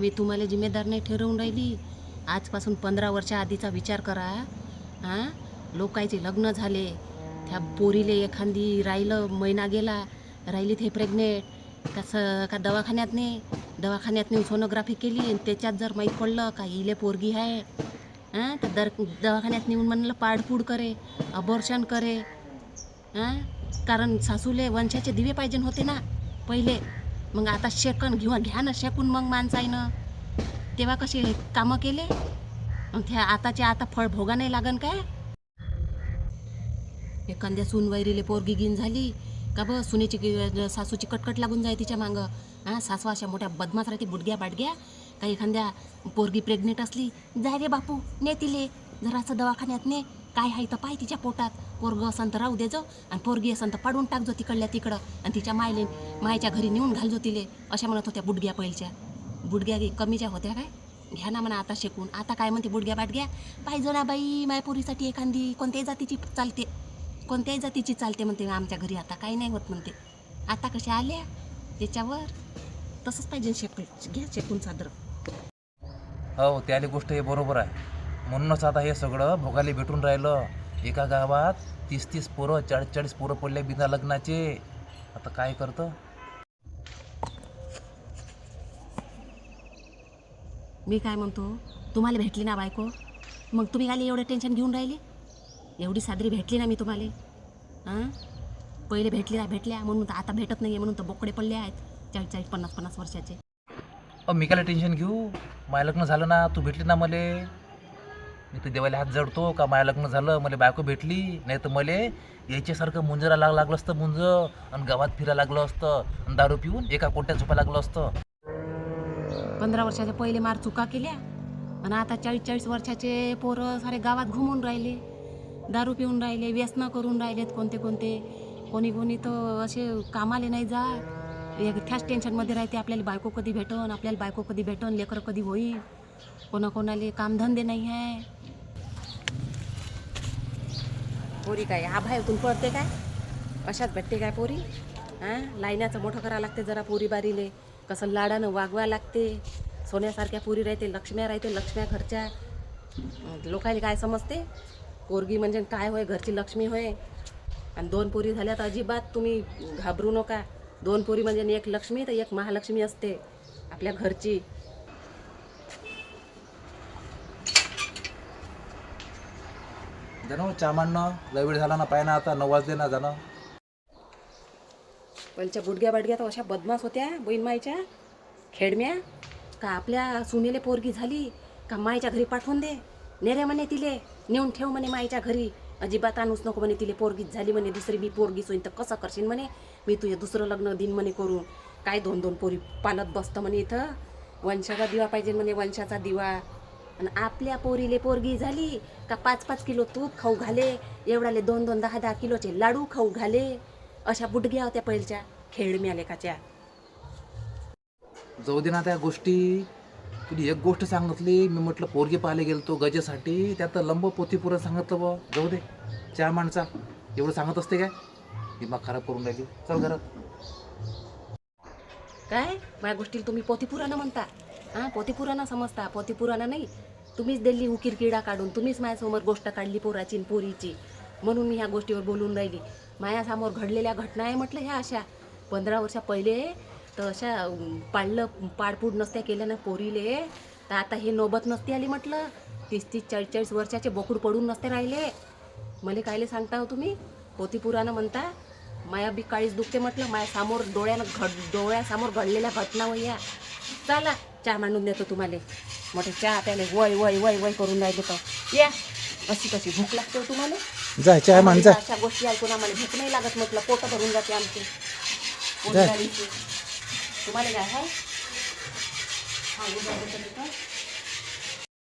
मी तुम्हाला जिम्मेदार नाही ठरवून राहिली आजपासून पंधरा वर्षा आधीचा विचार करा हां? लोकांचे लग्न झाले त्या पोरीले एखादी राहिलं महिना गेला राहिली ते प्रेग्नेंट का स का दवाखान्यात नाही दवाखान्यात नेऊन सोनोग्राफी केली आणि त्याच्यात जर माहीत पडलं का इले पोरगी आहे हां? तर दर दवाखान्यात नेऊन म्हणलं पाडपूड करे अबॉर्शन करे हां? कारण सासूले वंशाचे दिवे पाहिजे होते ना पहिले. मग आता शेकन घेऊन घ्या ना शेकून मग माणसाईनं. तेव्हा कसे कामं केले? मग त्या आताचे आता फळ भोगा नाही लागन काय? एखाद्या सूनवैरीले पोरगी गिन झाली का बस सुनेची सासूची कटकट लागून जाय तिच्या मागं? हां सासू अशा मोठ्या बदमाश राहते बुडग्या बाडग्या. का एखाद्या पोरगी प्रेग्नेंट असली जाय रे बापू ने तिले जरासं दवाखान्यात ने काय आहे तर पाय तिच्या पोटात. पोरगं असन तर राहू दे जो. आणि पोरगी असन तर पाडून टाक जो तिकडल्या तिकडं. आणि तिच्या मायले मायच्या घरी नेऊन घालजो तिले. अशा म्हणत होत्या बुडग्या पहिलच्या बुडग्या कमीच्या होत्या काय? घ्या ना म्हणा आता शिकून. आता काय म्हणते बुडग्या बाटग्या? पाहिजे ना बाई मायपोरीसाठी एखादी कोणत्याही जातीची चालते. कोणत्याही जातीची चालते म्हणते आमच्या घरी. आता काही नाही होत म्हणते. आता कशा आल्या? त्याच्यावर तसंच पाहिजे शेकून घ्या शेकून सादर. हो त्याली गोष्ट हे बरोबर आहे. म्हणूनच आता हे सगळं भोगाले भेटून राहिलं. एका गावात तीस तीस पोरं चाळीस चाळीस पोरं पडले बिना लग्नाचे. आता काय करतं? मी काय म्हणतो? तुम्हाला भेटली ना बायको? मग तुम्ही काय एवढं टेन्शन घेऊन राहिले? एवढी सादरी भेटली ना मी तुम्हाला? हां? पहिले भेटली ना भेटल्या म्हणून तर आता भेटत नाही आहे म्हणून तर बोकडे पडले आहेत. चाळीस चाळीस पन्नास पन्नास वर्षाचे. अ मी काय टेन्शन घेऊ? माय लग्न झालं ना तू भेटली ना मले. मी तर देवाला हात जडतो का माझ्या लग्न झालं मला बायको भेटली नाही तर मले याच्यासारखं मुंजरा लाग लागलं असतं मुंज आणि गावात फिरायला लागलं असतं आणि दारू पिऊन एका कोट्यात झोपा लागलं असतं. पंधरा वर्षाच्या पहिले मार चुका केल्या आणि आता चाळीस चाळीस वर्षाचे पोरं सारे गावात घुमून राहिले दारू पिऊन राहिले व्यसनं करून राहिलेत कोणते कोणते. कोणी कोणी तर असे कामाले नाही जात. एक त्याच टेन्शनमध्ये राहते आपल्याला बायको कधी भेटन आपल्याला बायको कधी भेटन लेकरं कधी होईल कोणाकोणाले कामधंदे नाही आहे. पोरी काय? आभाळातून पडते काय? अशात भेटते काय पोरी? हां? लाईनाचं मोठं करावं लागते जरा पोरी बारीले. कसं लाडानं वागवा लागते. सोन्यासारख्या पोरी राहते लक्ष्म्या राहते लक्ष्म्या घरच्या. लोकांनी काय समजते? पोरगी म्हणजे काय होय? घरची लक्ष्मी होय? आणि दोन पोरी झाल्या तर अजिबात तुम्ही घाबरू नका. दोन पोरी म्हणजे एक लक्ष्मी तर एक महालक्ष्मी असते. आपल्या घरची. जाणं चहा मांडणं लय वेळ झाला ना पाय ना आता नऊ वाजले ना जाणं. पलच्या बुडग्या बाडग्या तर अशा बदमाश होत्या बहीण माईच्या खेडम्या. का आपल्या सुनेले पोरगी झाली का माईच्या घरी पाठवून दे. नेरे म्हणे तिले नेऊन ठेव म्हणे माईच्या घरी. अजिबात आणूच नको म्हणे तिले पोरगीच झाली म्हणे दुसरी बी पोरगीच होईन तर कसं करशील म्हणे. मी तुझे दुसरं लग्न दिन म्हणे करून. काय दोन दोन पोरी पालत बसतं म्हणे इथं. वंशाचा दिवा पाहिजे म्हणे वंशाचा दिवा. आणि आपल्या पोरीले पोरगी झाली का पाच पाच किलो तूप खाऊ घाले एवढाले दोन दोन दहा दहा किलोचे लाडू खाऊ घाले. अशा बुडग्या होत्या पहिलच्या खेळ लेखाच्या जाऊ दे ना त्या गोष्टी. तुला एक गोष्ट सांगितली मी म्हटलं पोरगी पाहायला गेलतो गजेसाठी त्यात लंब पोथी पुरं सांगितलं बा जाऊ दे चहा माणसा. एवढं सांगत असते काय? दिमाग खराब करून राहिली. चल घरात. काय? माझ्या गोष्टीला तुम्ही पोथीपुराणं म्हणता. हां पोतीपुराणा समजता. पोतीपुराणा नाही. तुम्हीच दिली उकीर किडा काढून. तुम्हीच माझ्यासमोर गोष्ट काढली पोराची पोरीची. म्हणून मी ह्या गोष्टीवर बोलून राहिली. माझ्यासमोर घडलेल्या घटना आहे म्हटलं ह्या अशा. पंधरा वर्षा पहिले तर अशा पाळलं पाडलं पाडपूड नसत्या केल्या ना पोरीले. तर आता हे नोबत नसती आली म्हटलं. तीस तीस चाळीस चाळीस वर्षाचे बोकूड पडून नसते राहिले. मला कायले सांगता हो तुम्ही? पोथीपुराणं म्हणता. माया बी काळीच दुखते म्हटलं. माया समोर डोळ्यानं घड डोळ्यासमोर घडलेल्या घटना वया चला. चहा मांडून देतो तुम्हाला. मोठे चहा प्याले वय वय वय वय करून राहिले तर या. अशी कशी भूक लागते हो तुम्हाला? जा चहा आम्हाला अशा गोष्टी ऐकून आम्हाला भूक नाही लागत म्हटलं पोट भरून जाते आमचे. तुम्हाला काय आहे?